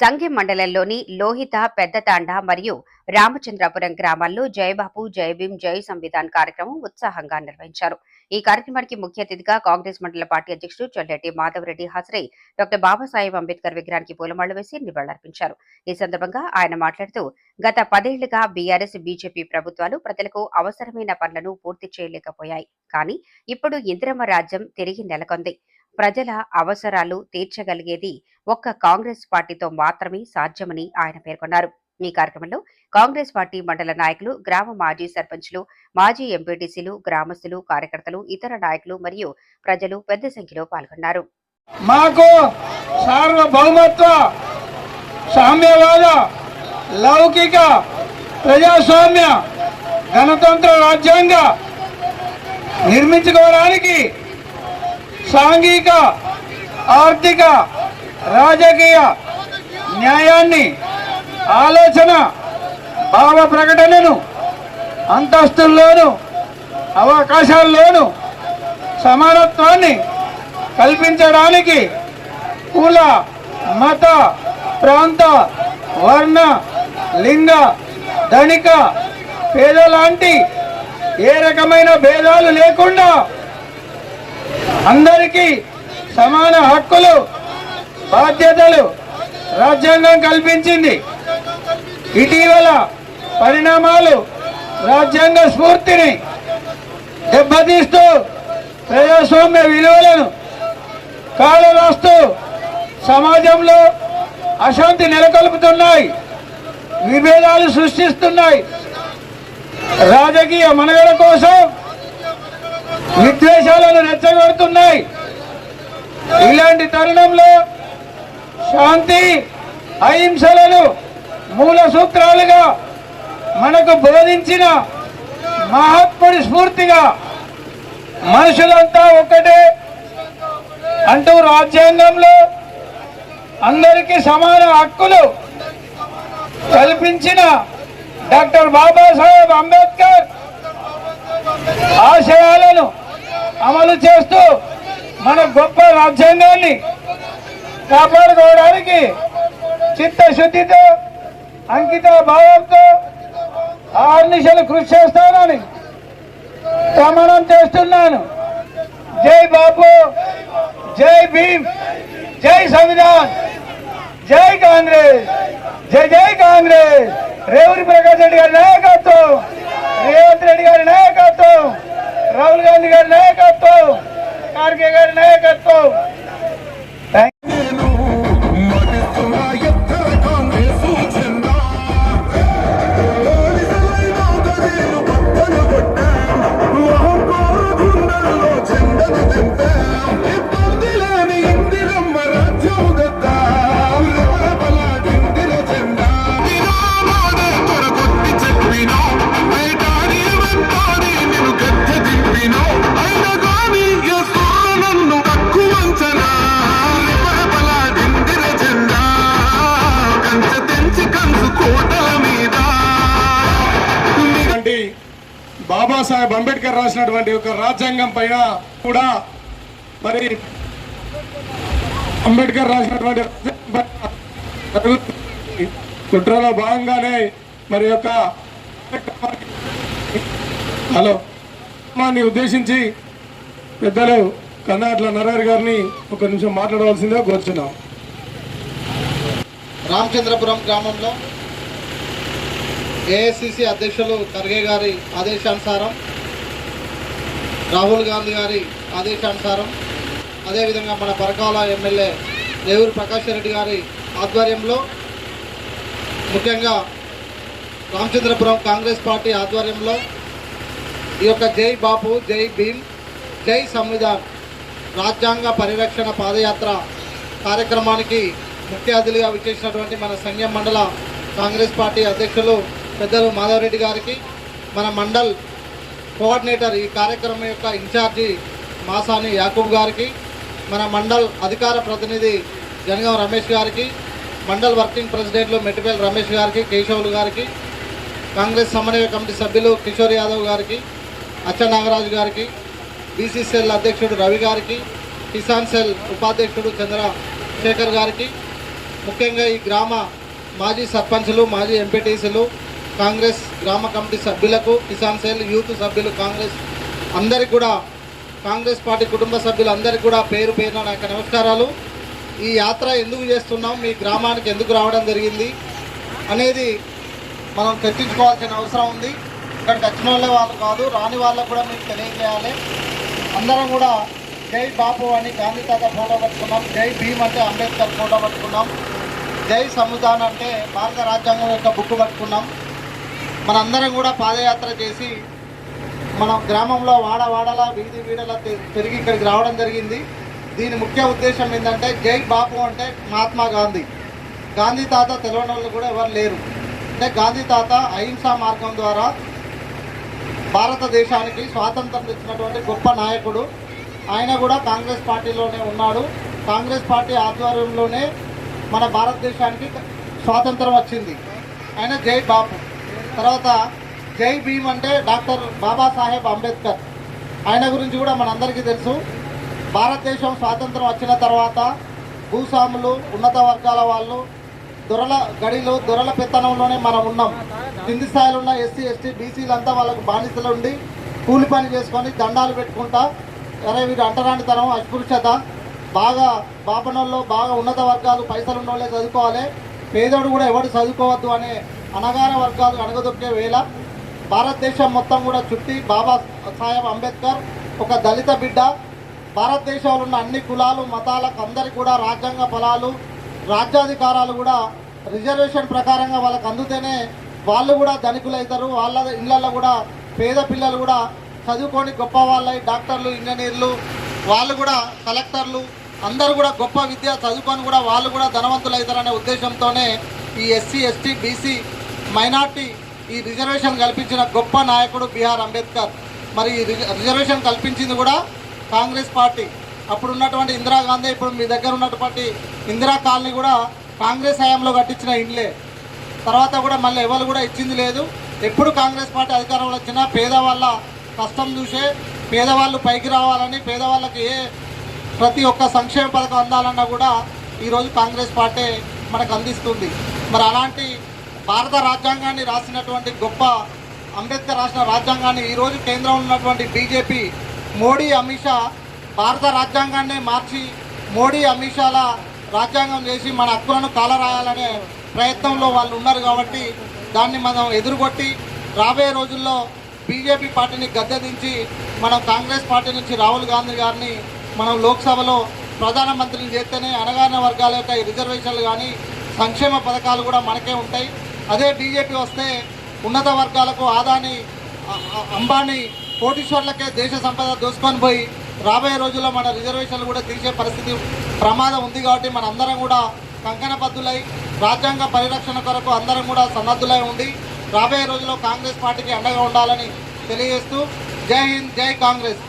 సంఘం మండలంలోని లోహిత పెద్దతాండ మరియు రామచంద్రాపురం గ్రామాల్లో జయబాబు జై భీం జై సంవిధాన్ కార్యక్రమం ఉత్సాహంగా నిర్వహించారు. ఈ కార్యక్రమానికి ముఖ్య అతిథిగా కాంగ్రెస్ మండల పార్టీ అధ్యక్షుడు చొల్లెట్టి మాధవరెడ్డి హాజరై డాక్టర్ బాబాసాహెబ్ అంబేద్కర్ విగ్రహానికి పూలమాళ్ళు వేసి నివాళులర్పించారు. ఈ సందర్భంగా ఆయన మాట్లాడుతూ గత పదేళ్ళుగా బీఆర్ఎస్ బీజేపీ ప్రభుత్వాలు ప్రజలకు అవసరమైన పనులను పూర్తి చేయలేకపోయాయి. కానీ ఇప్పుడు ఇందిరమ్మ రాజ్యం తిరిగి నెలకొంది. ప్రజల అవసరాలు తీర్చగలిగేది ఒక్క కాంగ్రెస్ పార్టీతో మాత్రమే సాధ్యమని ఆయన పేర్కొన్నారు. ఈ కార్యక్రమంలో కాంగ్రెస్ పార్టీ మండల నాయకులు గ్రామ మాజీ సర్పంచ్లు మాజీ ఎంపీటీసీలు గ్రామస్తులు కార్యకర్తలు ఇతర నాయకులు మరియు ప్రజలు పెద్ద సంఖ్యలో పాల్గొన్నారు. మాకు సార్వభౌమత్వ సామ్యవాద లౌకిక ప్రజాస్వామ్య గణతంత్ర రాజ్యాంగ నిర్మించుకోవడానికి సాంఘిక ఆర్థిక రాజకీయ న్యాయాన్ని ఆలోచన భావ ప్రకటనను అంతస్తుల్లోనూ అవకాశాల్లోనూ సమానత్వాన్ని కల్పించడానికి కుల మత ప్రాంత వర్ణ లింగ ధనిక పేద లాంటి ఏ రకమైన భేదాలు లేకుండా అందరికీ సమాన హక్కులు బాధ్యతలు రాజ్యాంగం కల్పించింది. ఇటీవల పరిణామాలు రాజ్యాంగ స్ఫూర్తిని దెబ్బతీస్తూ ప్రజాస్వామ్య విలువలను కాలు రాస్తూ సమాజంలో అశాంతి నెలకొల్పుతున్నాయి విభేదాలు సృష్టిస్తున్నాయి. రాజకీయ మనుగడ కోసం విద్వేషాలను రెచ్చగొడుతున్నాయి. ఇలాంటి తరుణంలో శాంతి అహింసలను మూల సూత్రాలుగా మనకు బోధించిన మహాత్ముడి స్ఫూర్తిగా మనుషులంతా ఒక్కటే అంటూ రాజ్యాంగంలో అందరికీ సమాన హక్కులు కల్పించిన డాక్టర్ బాబాసాహెబ్ అంబేద్కర్ ఆశయాలను అమలు చేస్తూ మన గొప్ప రాజ్యాంగాన్ని కాపాడుకోవడానికి చిత్తశుద్ధితో అంకిత భావంతో ఆర్నిశలు కృషి చేస్తానని ప్రమాణం చేస్తున్నాను. జై బాబు జై భీమ్ జై సంవిధాన్ జై కాంగ్రెస్ జై జై కాంగ్రెస్. రేవూరి ప్రకాష్ రెడ్డి గారి నాయకత్వం. Don't look బాబాసాహెబ్ అంబేద్కర్ రాసినటువంటి ఒక రాజ్యాంగం పైన కూడా మరి అంబేద్కర్ రాసినటువంటి కుట్రలో భాగంగానే మరి యొక్క హలో కార్యక్రమాన్ని ఉద్దేశించి పెద్దలు కన్నాట్ల నరహరి గారిని ఒక నిమిషం మాట్లాడవలసిందిగా కోరుచున్నాం. రామచంద్రపురం గ్రామంలో ఏఐసిసి అధ్యక్షులు ఖర్గే గారి ఆదేశానుసారం రాహుల్ గాంధీ గారి ఆదేశానుసారం అదేవిధంగా మన పరకాల ఎమ్మెల్యే రేవూరు ప్రకాష్ రెడ్డి గారి ఆధ్వర్యంలో ముఖ్యంగా రామచంద్రపురం కాంగ్రెస్ పార్టీ ఆధ్వర్యంలో ఈ యొక్క జై బాపు జై భీమ్ జై సంవిధాన్ రాజ్యాంగ పరిరక్షణ పాదయాత్ర కార్యక్రమానికి ముఖ్య అతిథిగా విచ్చేసినటువంటి మన సంఘం మండల కాంగ్రెస్ పార్టీ అధ్యక్షులు పెద్దలు మాధవరెడ్డి గారికి మన మండల్ కోఆర్డినేటర్ ఈ కార్యక్రమం యొక్క ఇన్ఛార్జి మాసాని యాకూబ్ గారికి మన మండల్ అధికార ప్రతినిధి జనగాం రమేష్ గారికి మండల్ వర్కింగ్ ప్రెసిడెంట్లు మెట్టిపల్లి రమేష్ గారికి కేశవులు గారికి కాంగ్రెస్ సమన్వయ కమిటీ సభ్యులు కిషోర్ యాదవ్ గారికి అచ్చ నాగరాజు గారికి బీసీసీఎల్ అధ్యక్షుడు రవి గారికి కిసాన్ సెల్ ఉపాధ్యక్షుడు చంద్రశేఖర్ గారికి ముఖ్యంగా ఈ గ్రామ మాజీ సర్పంచులు మాజీ ఎంపీటీసీలు కాంగ్రెస్ గ్రామ కమిటీ సభ్యులకు కిసాన్ సేల్ యూత్ సభ్యులు కాంగ్రెస్ అందరికి కూడా కాంగ్రెస్ పార్టీ కుటుంబ సభ్యులు అందరికీ కూడా పేరు పేరున నా నమస్కారాలు. ఈ యాత్ర ఎందుకు చేస్తున్నాం? మీ గ్రామానికి ఎందుకు రావడం జరిగింది? అనేది మనం చర్చించుకోవాల్సిన అవసరం ఉంది. ఇక్కడికి వచ్చిన వాళ్ళే వాళ్ళు కాదు రాని వాళ్ళకు కూడా మీకు తెలియజేయాలి. అందరం కూడా జై బాపు అని గాంధీ తాత ఫోటో పట్టుకున్నాం. జై భీమ్ అంటే అంబేద్కర్ ఫోటో పట్టుకున్నాం. జై సంవిధాన్ అంటే భారత రాజ్యాంగం యొక్క బుక్ పట్టుకున్నాం. మనందరం కూడా పాదయాత్ర చేసి మన గ్రామంలో వాడ వాడలా వీధి వీడలా పెరిగి తిరిగి ఇక్కడికి రావడం జరిగింది. దీని ముఖ్య ఉద్దేశం ఏంటంటే జై బాపు అంటే మహాత్మా గాంధీ. గాంధీ తాత తెలియని వాళ్ళు కూడా ఎవరు లేరు. అంటే గాంధీ తాత అహింసా మార్గం ద్వారా భారతదేశానికి స్వాతంత్రం తెచ్చినటువంటి గొప్ప నాయకుడు. ఆయన కూడా కాంగ్రెస్ పార్టీలోనే ఉన్నాడు. కాంగ్రెస్ పార్టీ ఆధ్వర్యంలోనే మన భారతదేశానికి స్వాతంత్రం వచ్చింది. ఆయన జై బాపు. తర్వాత జై భీమ్ అంటే డాక్టర్ బాబాసాహెబ్ అంబేద్కర్. ఆయన గురించి కూడా మనందరికీ తెలుసు. భారతదేశం స్వాతంత్రం వచ్చిన తర్వాత భూస్వాములు ఉన్నత వర్గాల వాళ్ళు దొరల గడిలో దొరల పెత్తనంలోనే మనం ఉన్నాం. కింది స్థాయిలో ఉన్న ఎస్సీ ఎస్టీ బీసీలంతా వాళ్ళకు బానిసలు ఉండి కూలి పని చేసుకొని దండాలు పెట్టుకుంటా అరే వీడు అంటరానితనం అస్పృశ్యత. బాగా బాపనోళ్ళు బాగా ఉన్నత వర్గాలు పైసలు ఉన్న చదువుకోవాలి. పేదోడు కూడా ఎవడు చదువుకోవద్దు అనే అణగార వర్గాలు అణగదొక్కే వేళ భారతదేశం మొత్తం కూడా చుట్టి బాబా సాహెబ్ అంబేద్కర్ ఒక దళిత బిడ్డ. భారతదేశంలో ఉన్న అన్ని కులాలు మతాలకు అందరికీ కూడా రాజ్యాంగ ఫలాలు రాజ్యాధికారాలు కూడా రిజర్వేషన్ ప్రకారంగా వాళ్ళకి అందుతేనే వాళ్ళు కూడా ధనికులవుతారు వాళ్ళ ఇళ్ళల్లో కూడా పేద పిల్లలు కూడా చదువుకొని గొప్ప వాళ్ళై డాక్టర్లు ఇంజనీర్లు వాళ్ళు కూడా కలెక్టర్లు అందరూ కూడా గొప్ప విద్య చదువుకొని కూడా వాళ్ళు కూడా ధనవంతులు అవుతారనే ఉద్దేశంతోనే ఈ ఎస్సీ ఎస్టీ బీసీ మైనార్టీ ఈ రిజర్వేషన్ కల్పించిన గొప్ప నాయకుడు బిఆర్ అంబేద్కర్. మరి ఈ రిజ- రిజర్వేషన్ కల్పించింది కూడా కాంగ్రెస్ పార్టీ. అప్పుడు ఉన్నటువంటి ఇందిరాగాంధీ ఇప్పుడు మీ దగ్గర ఉన్నటువంటి ఇందిరా కాలనీ కూడా కాంగ్రెస్ హయాంలో కట్టించిన ఇండ్లే. తర్వాత కూడా మళ్ళీ ఎవరు కూడా ఇచ్చింది లేదు. ఎప్పుడు కాంగ్రెస్ పార్టీ అధికారంలో వచ్చినా పేదవాళ్ళ కష్టం చూసే పేదవాళ్ళు పైకి రావాలని పేదవాళ్ళకి ఏ ప్రతి ఒక్క సంక్షేమ పథకం అందాలన్నా కూడా ఈరోజు కాంగ్రెస్ పార్టీ మనకు అందిస్తుంది. మరి అలాంటి భారత రాజ్యాంగాన్ని రాసినటువంటి గొప్ప అంబేద్కర్ రాసిన రాజ్యాంగాన్ని ఈరోజు కేంద్రంలో ఉన్నటువంటి బీజేపీ మోడీ అమిత్ షా భారత రాజ్యాంగాన్ని మార్చి మోడీ అమిత్ షాల రాజ్యాంగం చేసి మన హక్కులను కాలరాయాలనే ప్రయత్నంలో వాళ్ళు ఉన్నారు కాబట్టి దాన్ని మనం ఎదురుకొట్టి రాబోయే రోజుల్లో బీజేపీ పార్టీని గద్దెదించి మనం కాంగ్రెస్ పార్టీ నుంచి రాహుల్ గాంధీ గారిని మనం లోక్సభలో ప్రధానమంత్రిని చేస్తేనే అణగారిన వర్గాల యొక్క రిజర్వేషన్లు కానీ సంక్షేమ పథకాలు కూడా మనకే ఉంటాయి. అదే బీజేపీ వస్తే ఉన్నత వర్గాలకు ఆదాని అంబానీ కోటీశ్వర్లకే దేశ సంపద దోసుకొని పోయి రాబోయే రోజుల్లో మన రిజర్వేషన్లు కూడా తీసే పరిస్థితి ప్రమాదం ఉంది కాబట్టి మన అందరం కూడా కంకణబద్దులై రాజ్యాంగ పరిరక్షణ కొరకు అందరం కూడా సన్నద్ధులై ఉండి రాబోయే రోజుల్లో కాంగ్రెస్ పార్టీకి అండగా ఉండాలని తెలియజేస్తూ జై హింద్ జై కాంగ్రెస్.